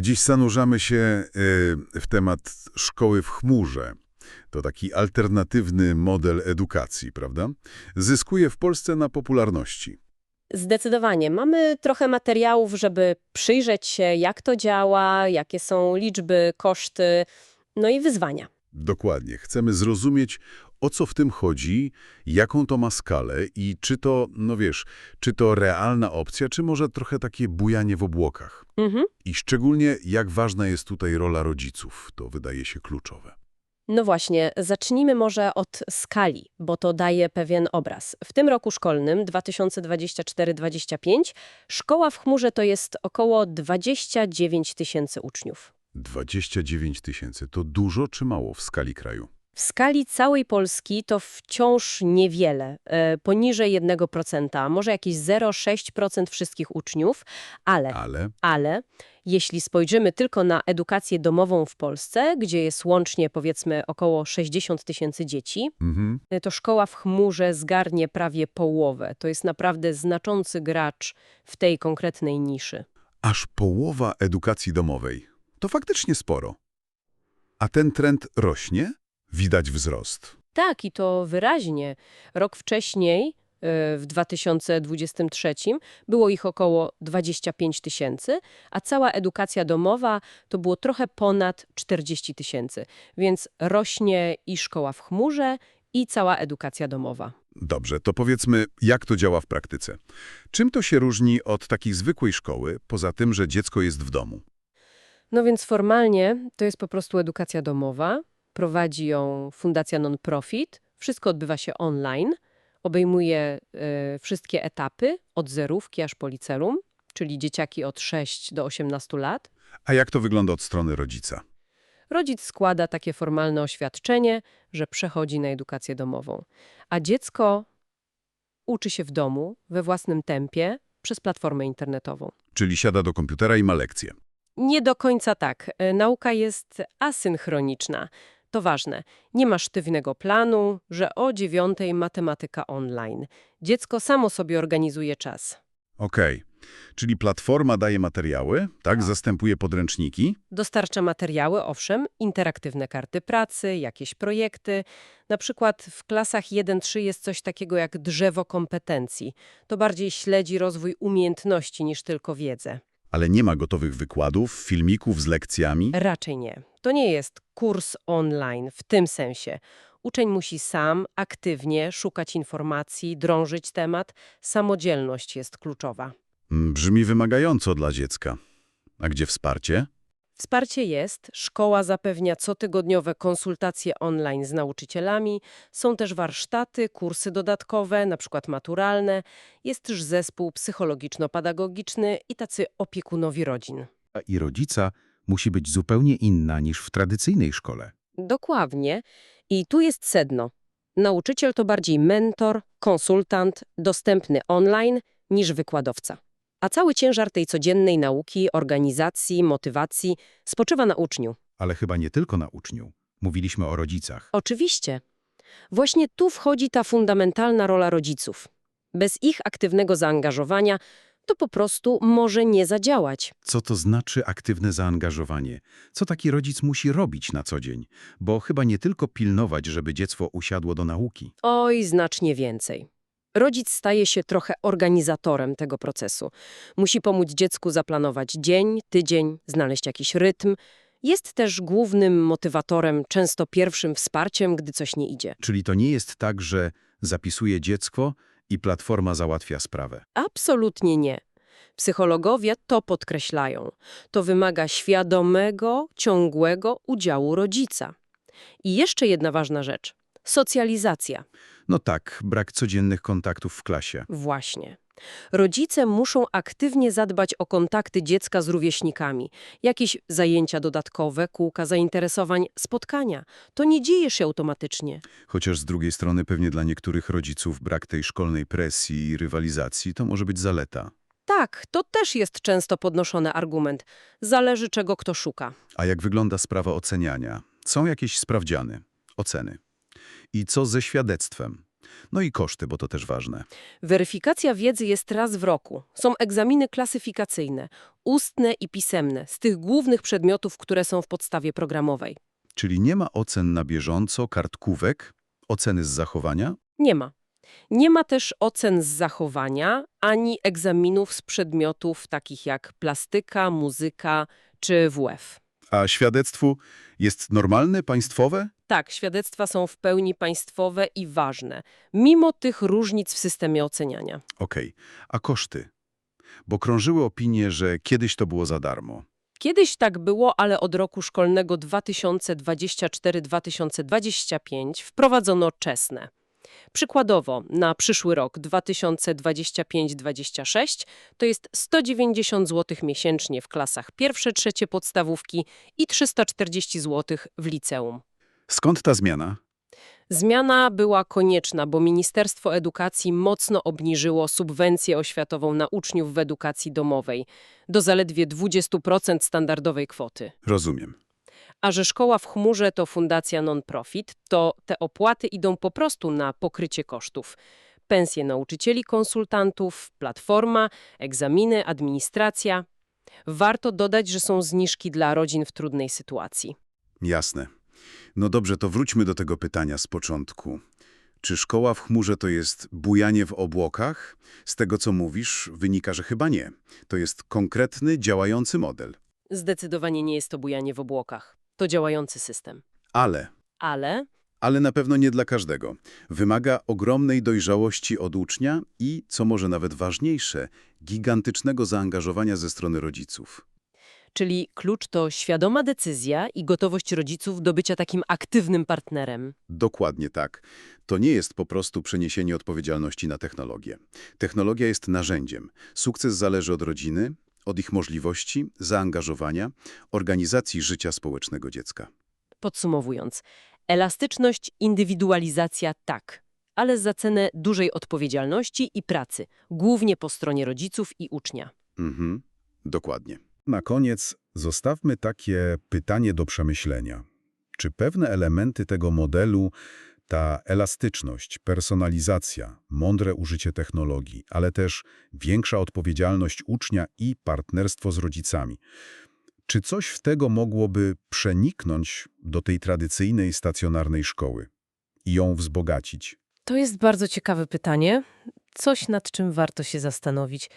Dziś zanurzamy się y, w temat szkoły w chmurze. To taki alternatywny model edukacji, prawda? Zyskuje w Polsce na popularności. Zdecydowanie. Mamy trochę materiałów, żeby przyjrzeć się, jak to działa, jakie są liczby, koszty, no i wyzwania. Dokładnie. Chcemy zrozumieć, o co w tym chodzi, jaką to ma skalę i czy to, no wiesz, czy to realna opcja, czy może trochę takie bujanie w obłokach. Mhm. I szczególnie, jak ważna jest tutaj rola rodziców. To wydaje się kluczowe. No właśnie, zacznijmy może od skali, bo to daje pewien obraz. W tym roku szkolnym 2024-2025 szkoła w chmurze to jest około 29 tysięcy uczniów. 29 tysięcy. To dużo czy mało w skali kraju? W skali całej Polski to wciąż niewiele, e, poniżej 1%, może jakieś 0,6% wszystkich uczniów, ale, Ale ale jeśli spojrzymy tylko na edukację domową w Polsce, gdzie jest łącznie powiedzmy około 60 tysięcy dzieci, mhm. e, to szkoła w chmurze zgarnie prawie połowę. To jest naprawdę znaczący gracz w tej konkretnej niszy. aż połowa edukacji domowej. To faktycznie sporo. A ten trend rośnie? Widać wzrost. Tak, i to wyraźnie. Rok wcześniej, e, w 2023, było ich około 25 tysięcy, a cała edukacja domowa to było trochę ponad 40 tysięcy. Więc rośnie i szkoła w chmurze, i cała edukacja domowa. Dobrze, to powiedzmy, jak to działa w praktyce. Czym to się różni od takiej zwykłej szkoły, poza tym, że dziecko jest w domu? No więc formalnie to jest po prostu edukacja domowa. Prowadzi ją fundacja non-profit. Wszystko odbywa się online. Obejmuje e, wszystkie etapy, od zerówki aż po liceum, czyli dzieciaki od 6 do 18 lat. A jak to wygląda od strony rodzica? Rodzic składa takie formalne oświadczenie, że przechodzi na edukację domową. A dziecko uczy się w domu, we własnym tempie, przez platformę internetową. Czyli siada do komputera i ma lekcję. Nie do końca tak. E, Nauka jest asynchroniczna. To ważne. Nie ma sztywnego planu, że o dziewiątej matematyka online. Dziecko samo sobie organizuje czas. Okej, czyli platforma daje materiały, tak, zastępuje podręczniki, Dostarcza materiały, owszem, interaktywne karty pracy, jakieś projekty. Na przykład w klasach 1-3 jest coś takiego jak drzewo kompetencji. To bardziej śledzi rozwój umiejętności niż tylko wiedzę. Ale nie ma gotowych wykładów, filmików z lekcjami. Raczej nie. To nie jest kurs online w tym sensie. Uczeń musi sam, aktywnie szukać informacji, drążyć temat. Samodzielność jest kluczowa. Mm, Brzmi wymagająco dla dziecka. A gdzie wsparcie? Wsparcie jest, szkoła zapewnia cotygodniowe konsultacje online z nauczycielami, są też warsztaty, kursy dodatkowe, na przykład maturalne, jest też zespół psychologiczno-pedagogiczny i tacy opiekunowi rodzin. i rodzica musi być zupełnie inna niż w tradycyjnej szkole. Dokładnie. I tu jest sedno. Nauczyciel to bardziej mentor, konsultant, dostępny online niż wykładowca. A cały ciężar tej codziennej nauki, organizacji, motywacji spoczywa na uczniu. Ale chyba nie tylko na uczniu. Mówiliśmy o rodzicach. Oczywiście. Właśnie tu wchodzi ta fundamentalna rola rodziców. Bez ich aktywnego zaangażowania to po prostu może nie zadziałać. Co to znaczy aktywne zaangażowanie? Co taki rodzic musi robić na co dzień? Bo chyba nie tylko pilnować, żeby dziecko usiadło do nauki. Oj, znacznie więcej. Rodzic staje się trochę organizatorem tego procesu. Musi pomóc dziecku zaplanować dzień, tydzień, znaleźć jakiś rytm. Jest też głównym motywatorem, często pierwszym wsparciem, gdy coś nie idzie. Czyli to nie jest tak, że zapisuje dziecko i platforma załatwia sprawę. Absolutnie nie. Psychologowie to podkreślają. To wymaga świadomego, ciągłego udziału rodzica. I jeszcze jedna ważna rzecz. Socjalizacja. No tak, brak codziennych kontaktów w klasie. Właśnie. Rodzice muszą aktywnie zadbać o kontakty dziecka z rówieśnikami. Jakieś zajęcia dodatkowe, kółka zainteresowań, spotkania. To nie dzieje się automatycznie. Chociaż z drugiej strony pewnie dla niektórych rodziców brak tej szkolnej presji i rywalizacji to może być zaleta. Tak, to też jest często podnoszony argument. Zależy czego kto szuka. A jak wygląda sprawa oceniania? Są jakieś sprawdziany, oceny. I co ze świadectwem? No i koszty, bo to też ważne. Weryfikacja wiedzy jest raz w roku. Są egzaminy klasyfikacyjne, ustne i pisemne, z tych głównych przedmiotów, które są w podstawie programowej. Czyli nie ma ocen na bieżąco, kartkówek, oceny z zachowania? Nie ma. Nie ma też ocen z zachowania, ani egzaminów z przedmiotów takich jak plastyka, muzyka czy WF. A świadectwu jest normalne, państwowe? Tak, świadectwa są w pełni państwowe i ważne, mimo tych różnic w systemie oceniania. Okej. A koszty? Bo krążyły opinie, że kiedyś to było za darmo. Kiedyś tak było, ale od roku szkolnego 2024-2025 wprowadzono czesne. Przykładowo, na przyszły rok 2025-26 to jest 190 zł miesięcznie w klasach pierwsze, trzecie podstawówki i 340 zł w liceum. Skąd ta zmiana? Zmiana była konieczna, bo Ministerstwo Edukacji mocno obniżyło subwencję oświatową na uczniów w edukacji domowej do zaledwie 20% standardowej kwoty. Rozumiem. A że szkoła w chmurze to fundacja non-profit, to te opłaty idą po prostu na pokrycie kosztów. Pensje nauczycieli, konsultantów, platforma, egzaminy, administracja. Warto dodać, że są zniżki dla rodzin w trudnej sytuacji. Jasne. No dobrze, to wróćmy do tego pytania z początku. Czy szkoła w chmurze to jest bujanie w obłokach? Z tego, co mówisz, wynika, że chyba nie. To jest konkretny, działający model. Zdecydowanie nie jest to bujanie w obłokach. To działający system. Ale, Ale ale na pewno nie dla każdego. Wymaga ogromnej dojrzałości od ucznia i, co może nawet ważniejsze, gigantycznego zaangażowania ze strony rodziców. Czyli klucz to świadoma decyzja i gotowość rodziców do bycia takim aktywnym partnerem. Dokładnie tak. To nie jest po prostu przeniesienie odpowiedzialności na technologię. Technologia jest narzędziem. Sukces zależy od rodziny, od ich możliwości, zaangażowania, organizacji życia społecznego dziecka. Podsumowując, elastyczność, indywidualizacja tak, ale za cenę dużej odpowiedzialności i pracy, głównie po stronie rodziców i ucznia. Mhm, dokładnie. Na koniec zostawmy takie pytanie do przemyślenia. Czy pewne elementy tego modelu, ta elastyczność, personalizacja, mądre użycie technologii, ale też większa odpowiedzialność ucznia i partnerstwo z rodzicami, czy coś w tego mogłoby przeniknąć do tej tradycyjnej stacjonarnej szkoły i ją wzbogacić? To jest bardzo ciekawe pytanie. Coś, nad czym warto się zastanowić.